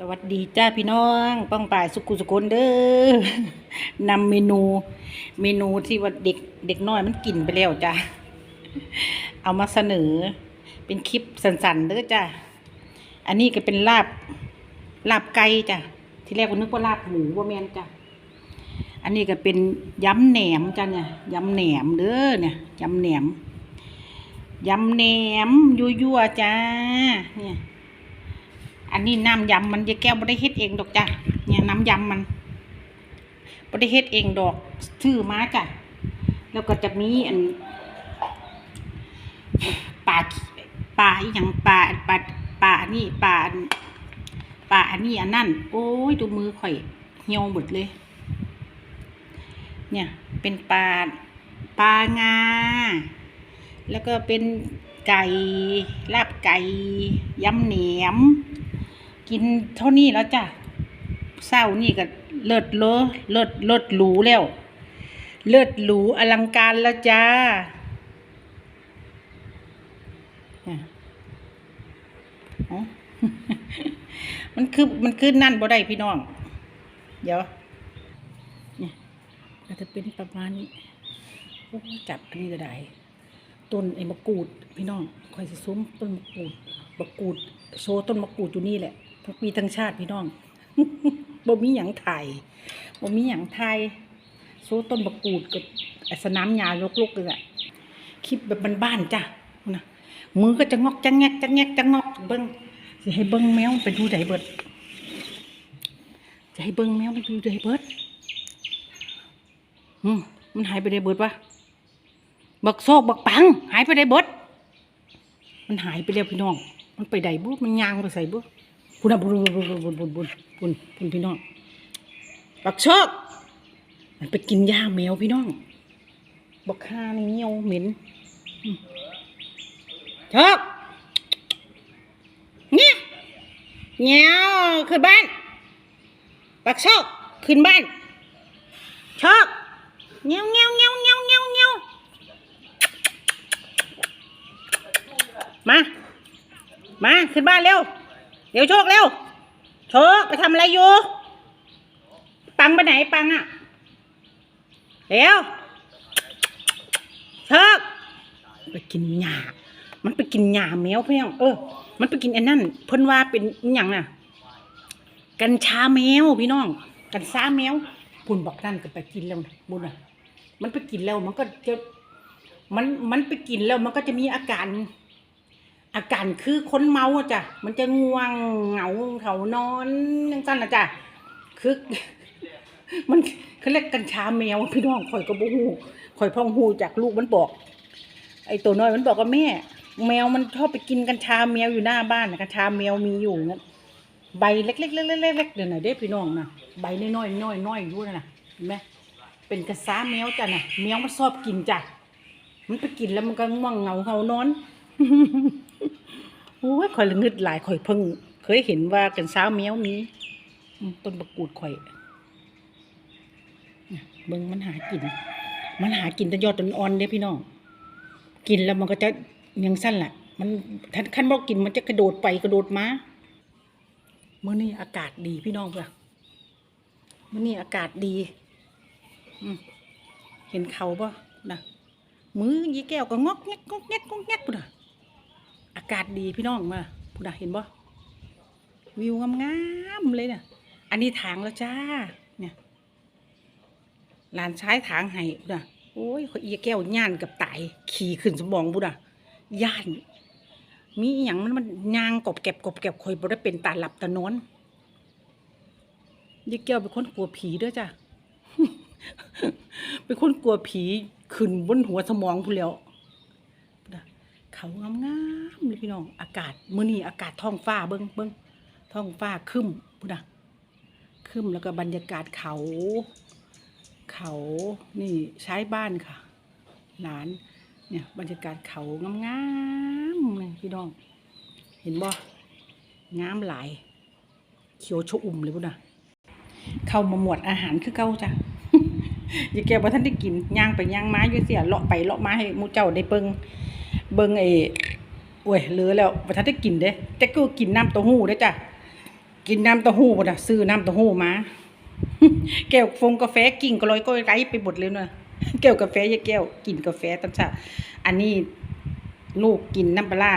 สวัสดีจ้าพี่น้องป้องป่ายสุกุสุคนเด้อนำเมนู เมนูที่ว่าเด็กเด็กน้อยมันกินไปแล้วจ้าเอามาเสนอ เป็นคลิปสั้นๆเด้อจ้าอันนี้ก็เป็นลาบ ลาบไก่จ้ะที่แรกก็นึกว่าลาบหมูว่าแมนจ้ะอันนี้ก็เป็นยำแหนมจ้ะเนี่ยยำแหนมเด้อเนี่ยยำแหนมยำแหนมยั่วๆจ้าเนี่ย อันนี้น้ำยำมันยายแก้วไม่ได้เฮ็ดเองดอกจ้ะเนี่ยน้ำยำมันไม่ได้เฮ็ดเองดอกซื้อมาจ้ะแล้วก็จะมีอันปลาปลาอีหยังปลาปลาปลาอันนี้ปลาปลาอันนี้อันนั่นโอ้ยดูมือข่อยเหี่ยวหมดเลย เนี่ยเป็นปลาปลางา แล้วก็เป็นไก่ลาบไก่ยำเหนียม กินเท่านี้แล้วจ้ะเศร้านี่ก็เลิศเลอเลิศเลิศหรูแล้ว เลิศหรูอลังการแล้วจ้าเนี่ยอ๋อมันคือมันคือนั่นบ่ได้พี่น้อง เดี๋ยวเนี่ยก็จะเป็นประมาณนี้จับอันนี้ก็ได้ต้นไอ้มะกรูด พี่น้องคอยสิซุ้มต้นมะกรูดมะกรูด โชว์ต้นมะกรูดอยู่นี่แหละ ทั้งปีทั้งชาติพี่น้องบ่มีหยังไทยบ่มีหยังไทยโชว์ต้นมะกรูดกับไอ้สนามหญ้าลกๆเลยอะคลิปแบบบ้านๆจ้ะนะมือก็จะงอกจะแงกจะแงกจะงอกเบิ้งสิให้เบิ้งแมวมันเป็นผู้ใดเบิดจะให้เบิ้งแมวมันเป็นผู้ใดเบิดอืมมันหายไปได้เบิดวะบักโซกบักปัง หายไปได้เบิด มันหายไปแล้วพี่น้อง มันไปใดบุมันยางไปใส่บุ คุณบุญบุญบุญบุญบุญบุญบุญพี่น้องปักชกมันไปกินหญ้าแมวพี่น้องบักฆ่านี่เงี้ยวเหม็นชกเงี้ยเงี้ยวขึ้นบ้านปักชกขึ้นบ้านชกเงี้ยวเงี้ยวเงี้ยวเงี้ยวเงี้ยวเงี้ยวมา มา ขึ้นบ้านเร็ว เร็วโชคเร็ว โชคไปทำอะไรอยู่ ปังไปไหนปังอะเร็วโชคไปกินหญ้ามันไปกินหญ้าแมวเพียงเออ มันไปกินอันนั่นเพิ่นว่าเป็นอหย่างน่ะ กัญชาแมวพี่น้อง กัญชาแมวพุ่นบอกนั่นก็ไปกินแล้วนะบุญอะ มันไปกินแล้วมันก็จะ มัน มันไปกินแล้วมันก็จะมีอาการ อาการคือคนเมาอะจ้ะ มันจะง่วงเหงาเขานอนยังสั้นนะจ้ะ คือ มันเขาเรียกกัญชาแมวพี่น้องข่อยก็บ่ฮู้ข่อยพ่องฮู้จากลูกมันบอก ไอ้ตัวน้อยมันบอกว่าแม่ แมวมันชอบไปกินกัญชาแมวอยู่หน้าบ้านน่ะกัญชาแมวมีอยู่งั้นใบเล็กๆๆๆๆเดี๋ยวไหนเด้พี่น้องนะใบน้อยๆน้อยๆน้อยอยู่นั่นน่ะเห็นไหมเป็นกระซาแมวจ้ะน่ะแมวมันชอบกินจ้ะมันไปกินแล้วมันก็ง่วงเหงาเขานอน โอ้ยข่อยละงึดหลายข่อยเพิ่ง เคยเห็นว่ากันเช้าแมวมีอืมต้นประกูดข่อยเบิ่งมันหากิน มันหากินแต่ยอดต้นอ่อนเด้พี่น้อง กินแล้วมันก็จะยังสั้นแหละมันทันขั้นบอกกินมันจะกระโดดไปกระโดดมาเมื่อนี้อากาศดีพี่น้องเพื่อเมื่อนี้อากาศดีเห็นเขาปะนะมือยี่แก้วก็งอกแงกงอกแงกงอกแงกปุ่นน่ะ อากาศดีพี่น้องมาปุ่นะเห็นปะวิวงามๆเลยเนี่ยอันนี้ถางแล้วจ้า เนี่ยหลานใชายถางให้ปุ่นะโอ้ยขาเอียแก้วย่านกับตาย ขี่ขึ้นสมองปุ่นะย่าน มีอย่างมันมันยางกบแก็บกบแก็บคอยบ่ได้เป็นตาหลับตานอนยี่แก้วเป็นคนกลัวผีด้วยจ้ะเป็นคนกลัวผีขึ้นบนหัวสมองพูนแล้ว เขางามๆเลยพี่น้องอากาศมื้อนี้อากาศท้องฟ้าเบิ้งเบิ้งท้องฟ้าคึ้มพุ่นนะครึ้มแล้วก็บรรยากาศเขา เขานี่ใช้บ้านค่ะ หลานเนี่ยบรรยากาศเขางามๆเลยพี่น้อง เห็นบ่งามหลายเขียวชอุ่มเลยพุ่นนะเข้ามาหมวดอาหารคือเก่าจ้ะอย่าแกว่าท่านได้กินย่างไปย่างไมาอยู่เสียเลาะไปเลาะมาให้มูเจ้าได้เบิง เบิงไอ้โอ้ยเลือแล้วว่าท่านได้กินเด้แต่ก็กินน้ำเต้าหู้ได้จ้ะกินน้ำเต้าหู้บ่นะซื้อน้ำเต้าหู้มาแก้วฟงกาแฟกิ่งก็ลอยก็ไร้ไปหมดเลยเนอะแก้วกาแฟยาแก้วกินกาแฟตอนเช้าอันนี้ลูกกินน้ำปลา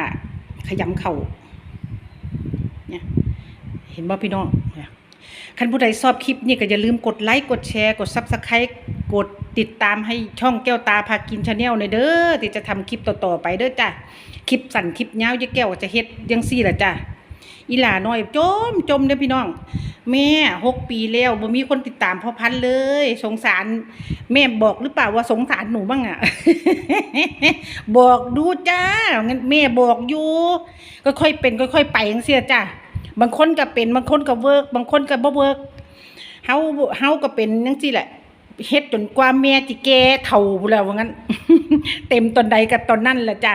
ขยำเข่าเนี่ยเห็นบ่พี่น้องเนี่ยคันผู้ใดชอบคลิปนี้ก็อย่าลืมกดไลค์กดแชร์ กด Subscribe กด ติดตามให้ช่องแก้วตาพากินชาแนลในเด้อที่จะทำคลิปต่อๆไปเด้อจ้ะคลิปสั้นคลิปยาวยายแก้วจะเฮ็ดจังซี่ล่ะจ้ะอีหลาน้อยจมจมเด้อพี่น้อง แม่หกปีแล้วบ่มีคนติดตามพ่อพันเลย สงสาร แม่บอกหรือเปล่าว่าสงสารหนูบ้างอะ บอกดูจ้างั้นแม่บอกอยู่ก็ค่อยเป็นค่อยๆไปจังซี่ล่ะจ้ะบางคนก็เป็นบางคนก็เวิร์กบางคนก็บ่เวิร์กเฮาเฮาก็เป็นจังซี่แหละ เฮ็ดจนกว่าแม่สิแก่เฒ่าแล้วว่างั้น เต็มตอนใดก็ตอนนั้นแหละจ้ะ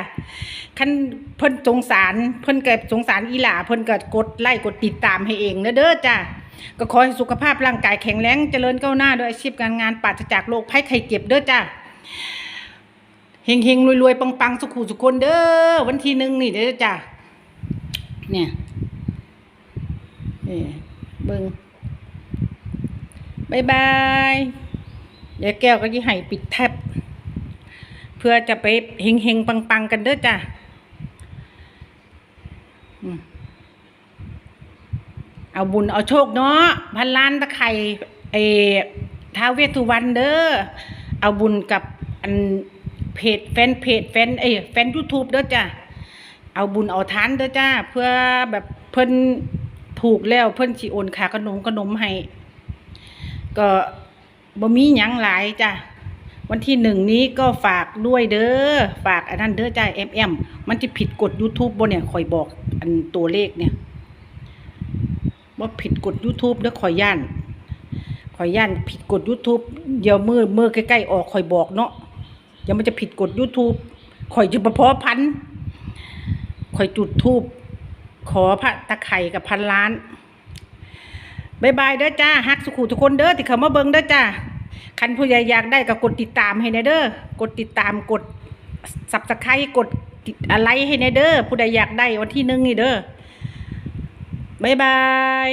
คันเพิ่นสงสารเพิ่นเก็สงสารอีหล่าเพิ่นเก็กดไลค์กดติดตามให้เองนะเด้อจ้ะก็ขอให้สุขภาพร่างกายแข็งแรงเจริญก้าวหน้าด้วยอาชีพการงานปราศจากโรคภัยไข้เจ็บเด้อจ้ะเฮงๆรวยๆปังๆสุขุสุขคนเด้อวันที่หนึ่งนี่เด้อจ้ะเนี่ยนี่เบิงบายบาย เดี๋ยวแก้วก็ยี่ให้ปิดแทบ เพื่อจะไปเฮงเฮงๆปังกันเด้อจ้ะเอาบุญเอาโชคเนาะพันล้านตะไคร่ไอ้ท้าเวสุวรรณเด้อเอาบุญกับอันเพจแฟนเพจแฟนเอ้แฟนยูทูบเด้อจ้ะเอาบุญเอาทานเด้อจ้าเพื่อแบบเพิ่นถูกแล้วเพิ่นสิโอนค่าขนมขนมให้ก็ บ่มีหยังหลายจ้ะวันที่หนึ่งนี้ก็ฝากด้วยเด้อฝากอันนั้นเด้อจ้าเอ็มเอ็มมันจะผิดกฎ YouTube บ่เนี่ยคอยบอกอันตัวเลขเนี่ยว่าผิดกฎ YouTube เด้อคอยย่านคอยย่านผิดกฎ YouTube เดี๋ยวมือมือใกล้ๆออกคอยบอกเนาะเดี๋ยวมันจะผิดกฎ YouTube คอยจะประพอพันคอยจุดทูบขอพระตะไคร่กับพันล้าน บายบายเด้อจ้าฮักสุขุทุกคนเด้อที่เขามาเบิ้งเด้อจ้าคันผู้ใหญ่อยากได้ก็กดติดตามให้แน่เด้อกดติดตามกดสับสไครกดติดอะไรให้แน่เด้อผู้ใดอยากได้วันที่หนึ่งนี่เด้อบายบาย